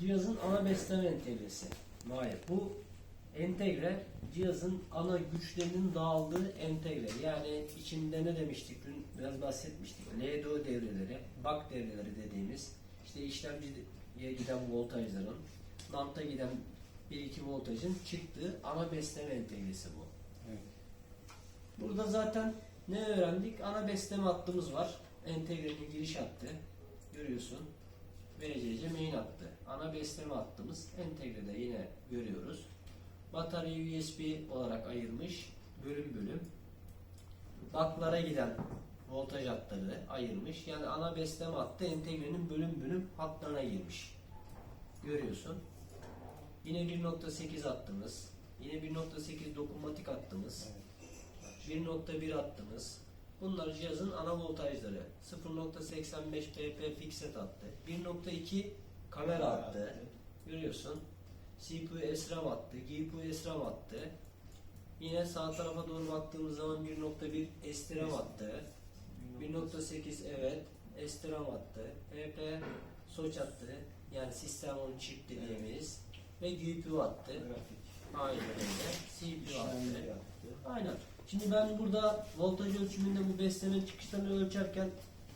cihazın ana besleme entegresi. Vay. Bu entegre cihazın ana güçlerinin dağıldığı entegre. Yani içinde ne demiştik? Dün biraz bahsetmiştik. LDO devreleri, bak devreleri dediğimiz işte işlemciye giden voltajların, nanta giden 1-2 voltajın çıktığı ana besleme entegresi bu. Evet. Burada zaten ne öğrendik? Ana besleme hattımız var. Entegrenin giriş hattı. Görüyorsun. VCC main hattı. Ana besleme hattımız. Entegrede yine görüyoruz. Batarya USB olarak ayırmış. Bölüm bölüm. Baklara giden voltaj hatları ayırmış. Yani ana besleme hattı entegrenin bölüm bölüm hatlarına girmiş. Görüyorsun. Yine 1.8 hattımız. Yine 1.8 dokunmatik hattımız. 1.1 hattımız. Bunlar cihazın ana voltajları. 0.85 pp fixed hattı. 1.2 kamera hattı. Görüyorsun. CPU SRAM hattı. GPU SRAM hattı. Yine sağ tarafa doğru baktığımız zaman 1.1 STRAM hattı. 1.8 evet STRAM hattı. PP soç hattı. Yani sistem on chip dediğimiz. Ve GPU hattı. Grafik. Aynen öyle. CPU yaptı. Aynen. Şimdi ben burada voltaj ölçümünde bu besleme çıkışlarını ölçerken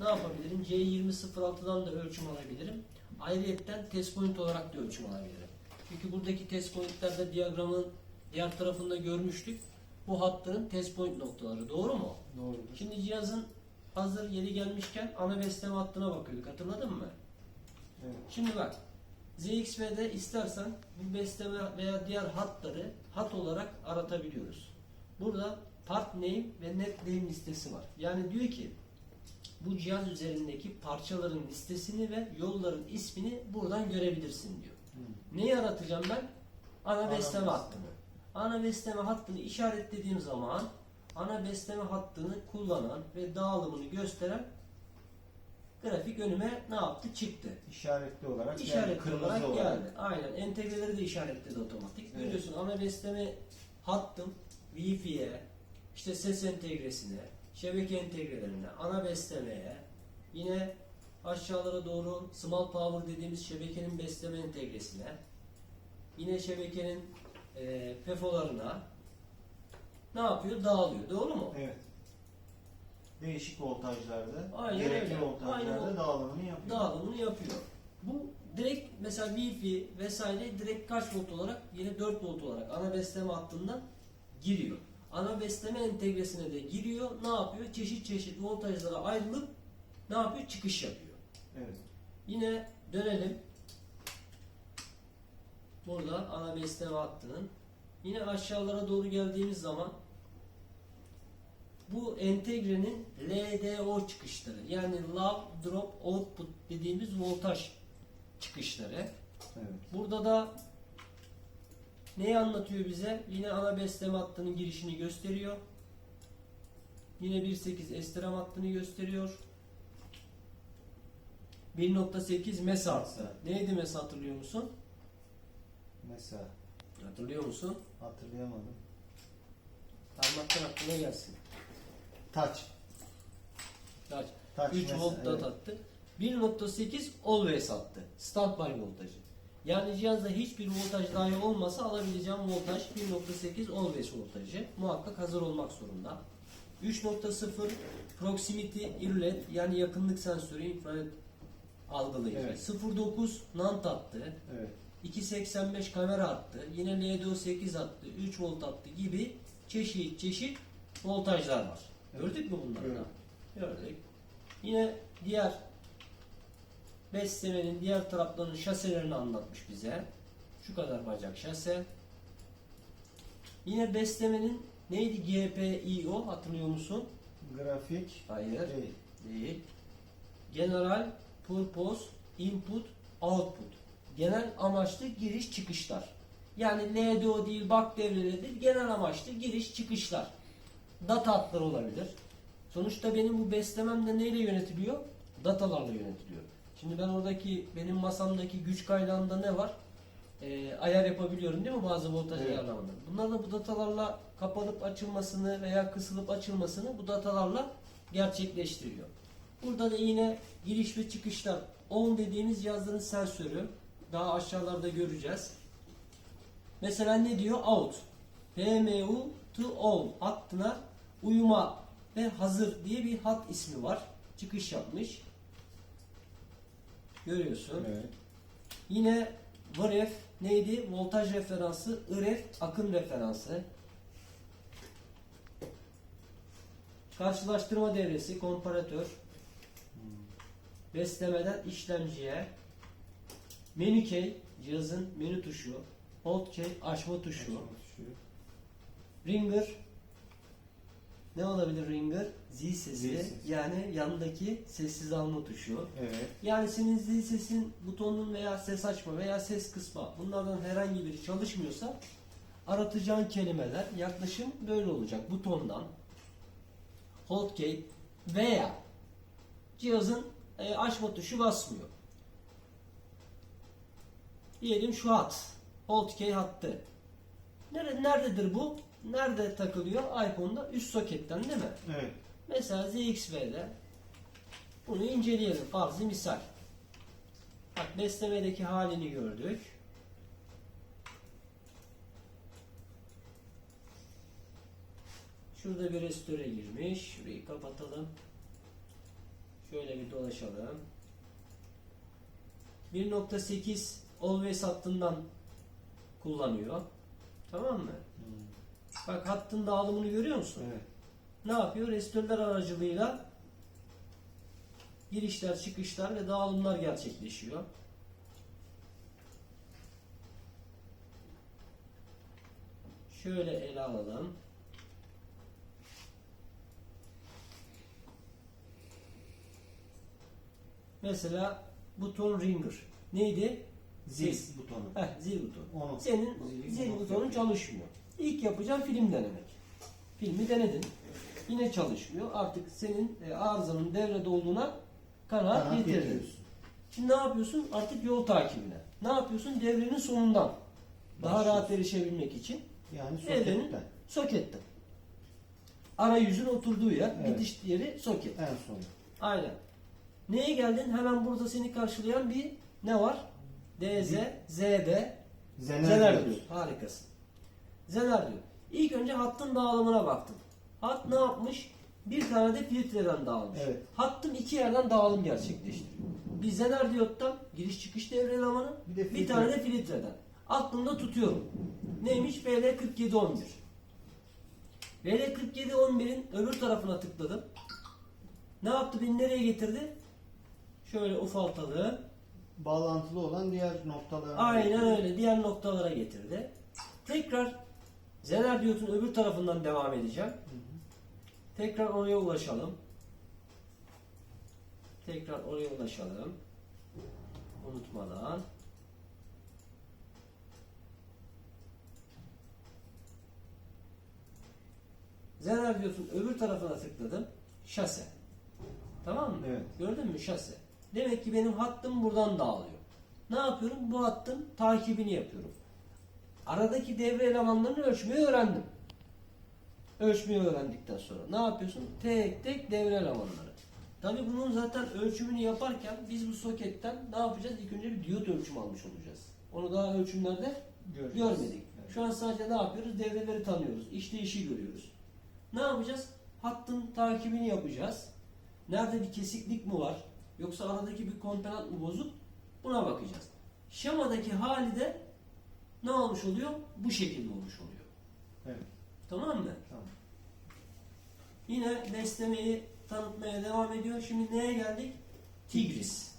ne yapabilirim? C2006'dan da ölçüm alabilirim. Ayrıyetten test point olarak da ölçüm alabilirim. Çünkü buradaki test pointlerde diyagramın diğer tarafında görmüştük. Bu hatların test point noktaları. Doğru mu? Doğrudur. Şimdi cihazın hazır yeri gelmişken ana besleme hattına bakıyorduk. Hatırladın mı? Evet. Şimdi bak ZXV'de istersen bu besleme veya diğer hatları hat olarak aratabiliyoruz. Burada part name ve net name listesi var. Yani diyor ki bu cihaz üzerindeki parçaların listesini ve yolların ismini buradan görebilirsin diyor. Hı. Neyi aratacağım ben? Ana Ana besleme hattını. Ana besleme hattını işaretlediğim zaman ana besleme hattını kullanan ve dağılımını gösteren grafik önüme ne yaptı? Çıktı. İşaretli olarak. İşaretli Kırmızı olarak, olarak. geldi. Aynen. Entegreleri de işaretledi otomatik. Evet. Görüyorsun ana besleme hattım Wi-Fi'ye, işte ses entegresine, şebeke entegrelerine, ana beslemeye, yine aşağılara doğru small power dediğimiz şebekenin besleme entegresine, yine şebekenin e, pefolarına ne yapıyor? Dağılıyor. Doğru mu? Evet. Değişik voltajlarda, Aynen gerekli öyle. voltajlarda Aynen dağılımını yapıyor. dağılımını yapıyor. Bu direkt mesela Wi-Fi vesaire direkt kaç volt olarak yine 4 volt olarak ana besleme hattından giriyor. Ana besleme entegresine de giriyor. Ne yapıyor? Çeşit çeşit voltajlara ayrılıp ne yapıyor? Çıkış yapıyor. Evet. Yine dönelim. Burada ana besleme hattının yine aşağılara doğru geldiğimiz zaman bu entegrenin LDO çıkışları yani Low Drop Output dediğimiz voltaj çıkışları. Evet. Burada da neyi anlatıyor bize? Yine ana besleme hattının girişini gösteriyor. Yine 1.8 STRAM hattını gösteriyor. 1.8 MES hattı. Neydi MES hatırlıyor musun? Mesela Hatırlıyor musun? hatırlayamadım. Parmaktan aklına gelsin. Touch. Kaç? Touch 3 mesela, volt evet. attı. 1.8 always attı. Standby voltajı. Yani cihazda hiçbir voltaj dahi olmasa alabileceğim voltaj 1.8 always voltajı. Muhakkak hazır olmak zorunda. 3.0 proximity irlet yani yakınlık sensörü infrared algılayıcı. Evet. 0.9 NAND attı. Evet. 2.85 kamera attı. Yine LDO 8 attı. 3 volt attı gibi çeşit çeşit voltajlar var. Gördük mü bunları? Evet. Gördük. Yine diğer beslemenin diğer taraflarının şaselerini anlatmış bize. Şu kadar bacak şase. Yine beslemenin neydi GPIO hatırlıyor musun? Grafik Hayır. değil. Değil. General Purpose Input Output. Genel amaçlı giriş çıkışlar. Yani LDO değil, bak devreleri genel amaçlı giriş çıkışlar. Data hatları olabilir. Sonuçta benim bu beslemem de neyle yönetiliyor? Datalarla yönetiliyor. Şimdi ben oradaki benim masamdaki güç kaynağında ne var? Ee, ayar yapabiliyorum değil mi bazı voltaj Evet. ayarlamaları. Bunlar da bu datalarla kapanıp açılmasını veya kısılıp açılmasını bu datalarla gerçekleştiriyor. Burada da yine giriş ve çıkışlar on dediğimiz cihazların sensörü Daha aşağılarda göreceğiz. Mesela ne diyor? Out. PMU to all hattına uyuma ve hazır diye bir hat ismi var. Çıkış yapmış. Görüyorsun. Evet. Yine VRF neydi? Voltaj referansı, IRF akım referansı. Karşılaştırma devresi, komparatör. Beslemeden işlemciye. Menü key, cihazın menü tuşu. Hold key, açma tuşu. Açma tuşu. Ringer. Ne olabilir ringer? Zil sesi. Zil sesi. Yani yanındaki sessiz alma tuşu. Evet. Yani senin zil sesin butonun veya ses açma veya ses kısma bunlardan herhangi biri çalışmıyorsa aratacağın kelimeler yaklaşım böyle olacak. Butondan hold key veya cihazın e, açma tuşu basmıyor. Diyelim şu hat. Hold key hattı. Nerede, nerededir bu? Nerede takılıyor? iPhone'da üst soketten değil mi? Evet. Mesela ZXV'de bunu inceleyelim. Farzı misal. Bak beslemedeki halini gördük. Şurada bir restore girmiş. Şurayı kapatalım. Şöyle bir dolaşalım. 1.8 Always hattından kullanıyor. Tamam mı? Hmm. Bak hattın dağılımını görüyor musun? Evet. ne yapıyor? Restörler aracılığıyla girişler, çıkışlar ve dağılımlar gerçekleşiyor. Şöyle ele alalım. Mesela buton ringer. Neydi? Zil Ses. butonu. Heh, zil butonu. Onu. Senin zil onu butonun çalışmıyor. İlk yapacağın film denemek. Filmi denedin. Yine çalışmıyor. Artık senin e, arızanın devrede olduğuna kanaat Kanaat getirdin. getiriyorsun. Şimdi ne yapıyorsun? Artık yol takibine. Ne yapıyorsun? Devrenin sonundan. Daha Başlıyorsun. rahat erişebilmek için Yani devrenin soketten. soketten. Arayüzün oturduğu yer, Evet. gidiş yeri soket. En son. Aynen. Neye geldin? Hemen burada seni karşılayan bir ne var? DZ, ZD, Zener, Zener diyor. Harikasın. Zener diyor. İlk önce hattın dağılımına baktım. Hat ne yapmış? Bir tane de filtreden dağılmış. Evet. Hattım iki yerden dağılım gerçekleştiriyor. Bir Zener diyottan giriş çıkış devre elemanı, Bir de bir tane de filtreden. Aklımda tutuyorum. Neymiş? VL4711. VL4711'in öbür tarafına tıkladım. Ne yaptı? Beni nereye getirdi? Şöyle ufaltalım. Bağlantılı olan diğer noktalara. Aynen öyle. Diğer noktalara getirdi. Tekrar Zener diyotun öbür tarafından devam edeceğim. Tekrar oraya ulaşalım. Tekrar oraya ulaşalım. Unutmadan. Zener diyotun öbür tarafına tıkladım. Şase. Tamam mı? Evet. Gördün mü şase? Demek ki benim hattım buradan dağılıyor. Ne yapıyorum? Bu hattın takibini yapıyorum. Aradaki devre elemanlarını ölçmeyi öğrendim. Ölçmeyi öğrendikten sonra ne yapıyorsun? Tek tek devre elemanları. Tabi bunun zaten ölçümünü yaparken biz bu soketten ne yapacağız? İlk önce bir diyot ölçümü almış olacağız. Onu daha ölçümlerde Göreceğiz. görmedik. Evet. Şu an sadece ne yapıyoruz? Devreleri tanıyoruz. İşleyişi görüyoruz. Ne yapacağız? Hattın takibini yapacağız. Nerede bir kesiklik mi var? Yoksa aradaki bir komponent mı bozuk? Buna bakacağız. Şemadaki hali de ne olmuş oluyor? Bu şekilde olmuş oluyor. Evet. Tamam mı? Tamam. Yine beslemeyi tanıtmaya devam ediyor. Şimdi neye geldik? Tigris.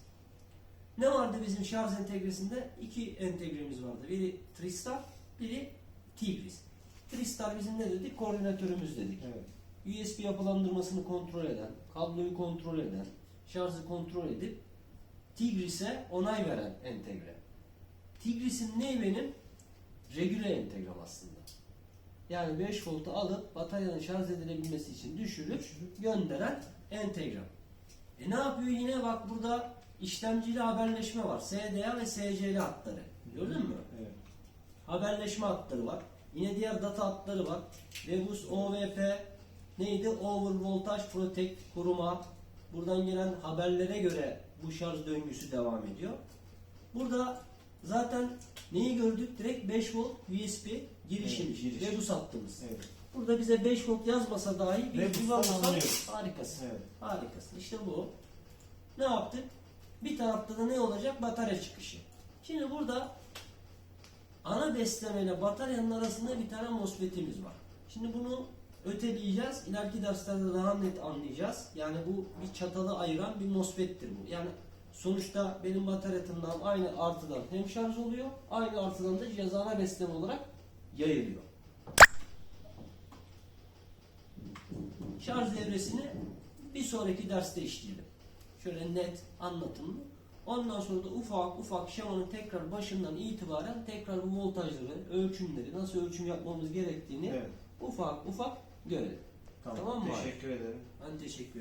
Ne vardı bizim şarj entegresinde? İki entegremiz vardı. Biri Tristar, biri Tigris. Tristar bizim ne dedik? Koordinatörümüz dedik. Evet. USB yapılandırmasını kontrol eden, kabloyu kontrol eden, şarjı kontrol edip Tigris'e onay veren entegre. Tigris'in ne benim? Regüle entegram aslında. Yani 5 voltu alıp bataryanın şarj edilebilmesi için düşürüp gönderen entegram. E ne yapıyor yine bak burada işlemciyle haberleşme var. SDA ve SCL hatları. Gördün mü? Evet. haberleşme hatları var. Yine diğer data hatları var. Webus OVP neydi? Over Voltage Protect kuruma. Buradan gelen haberlere göre bu şarj döngüsü devam ediyor. Burada zaten neyi gördük? Direkt 5 volt USB girişiymiş. Evet, giriş. Ve bu sattığımız. Evet. Burada bize 5 volt yazmasa dahi bir anlıyoruz. harikasın. Evet. Harikasın. İşte bu. Ne yaptık? Bir tarafta da ne olacak? Batarya çıkışı. Şimdi burada ana beslemeyle bataryanın arasında bir tane MOSFET'imiz var. Şimdi bunu öteleyeceğiz. İleriki derslerde daha net anlayacağız. Yani bu bir çatalı ayıran bir MOSFET'tir bu. Yani sonuçta benim bataryatımdan aynı artıdan hem şarj oluyor, aynı artıdan da cihaza ana besleme olarak yayılıyor. Şarj devresini bir sonraki derste işleyelim. Şöyle net anlatımlı. Ondan sonra da ufak ufak şemanın tekrar başından itibaren tekrar bu voltajları, ölçümleri, nasıl ölçüm yapmamız gerektiğini Evet. ufak ufak görelim. Tamam. Tamam mı? Teşekkür ederim. Ben teşekkür